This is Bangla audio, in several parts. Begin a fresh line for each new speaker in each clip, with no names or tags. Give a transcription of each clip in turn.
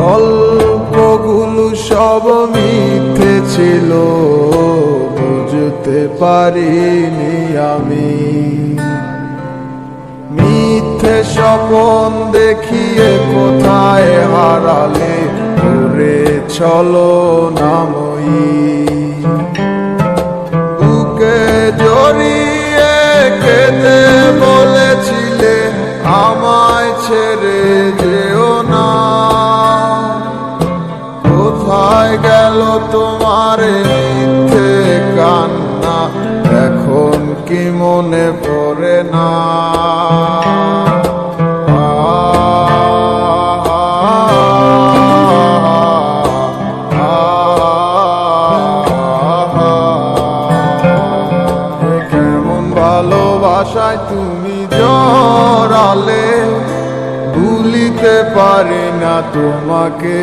গল্পগুলো সব মিথ্যে ছিল, বুঝতে পারিনি আমি। মিথ্যে স্বপন দেখিয়ে কোথায় হারালে ঘুরে চলো নাময়ী কোথায় গেল তোমার মিথ্যে কান্না? এখন কি মনে পড়ে না? ভালোবাসায় তুমি জড়ালে? ভুলিতে পারি না তোমাকে।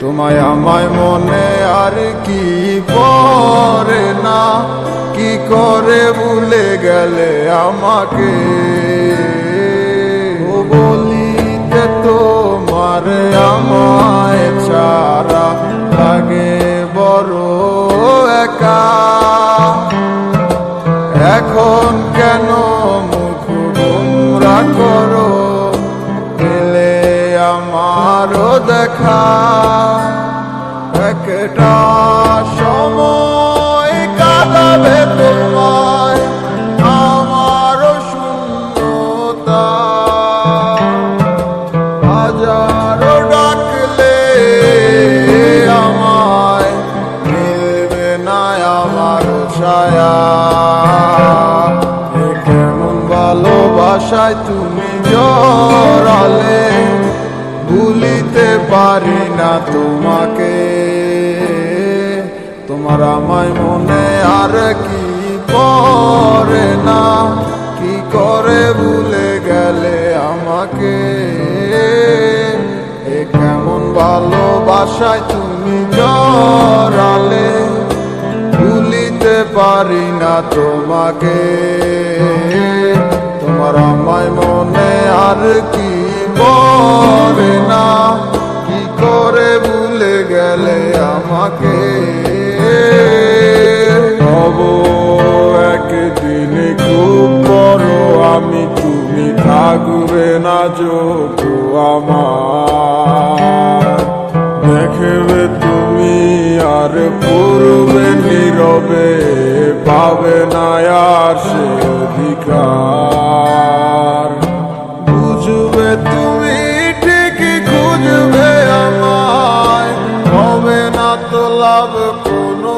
তোমায় আমায় মনে আর কি পরে না? কি করে ভুলে গেলে আমাকে? ও বলিতে তোমার আমায় ছাড়া লাগে বড় একা। এখন কেন মুখ গুমরা করো? পেলে আমারও দেখা। একটা সময় কাটাবে তোমায় আমারও শূন্যতা হাজারো ডাকলে আমায় মিলবে না আমার ছায়া। কেমন ভালোবাসায় তুমি জড়ালে? ভুলিতে পারি না তোমাকে। তোমার আমায় মনে আর কি পরে না? কি করে ভুলে গেলে আমাকে? এ কেমন ভালোবাসায় তুমি জড়ালে? ভুলিতে পারি না তোমাকে। আমাকে হব একদিন খুব বড় আমি তুমি থাকবে না যোগ আমার। দেখবে তুমি আর পূর্বে নীরবে, পাবে না আর সে অধিকার। কোনো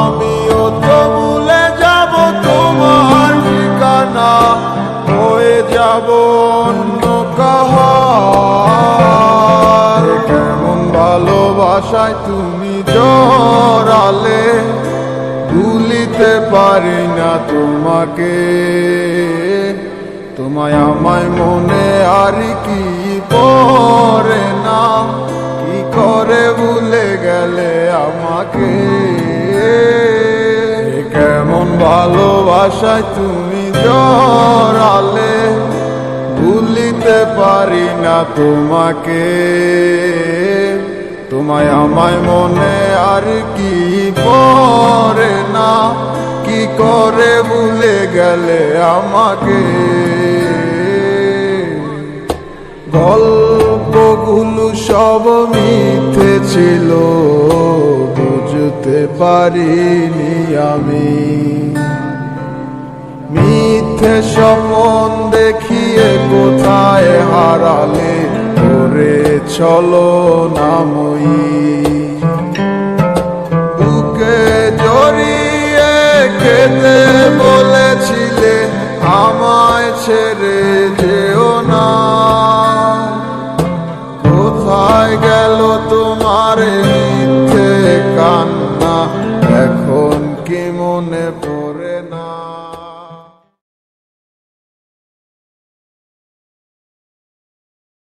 আমিও তো ভুলে যাব তোমার ঠিকানা, হয়ে যাব অন্য কেমন ভালোবাসায় তুমি জড়ালে, ভুলিতে পারি না তোমাকে। তোমায় আমায় মনে আর কি পরে না। করে ভুলে গেলে আমাকে। কেমন ভালোবাসায় তুমি জড়ালে, ভুলিতে পারি না তোমাকে। তোমায় আমায় মনে আর কি পরে না, কি করে ভুলে গেলে আমাকে? গল্পগুলো সব মিথ্যে ছিল, বুঝতে পারিনি আমি। মিথ্যে স্বপন দেখিয়ে কোথায় হারালে করে চলো নাময়ী বুকে জড়িয়ে কেঁদে বলেছিলে, আমায় ছেড়ে মনে পড়ে না।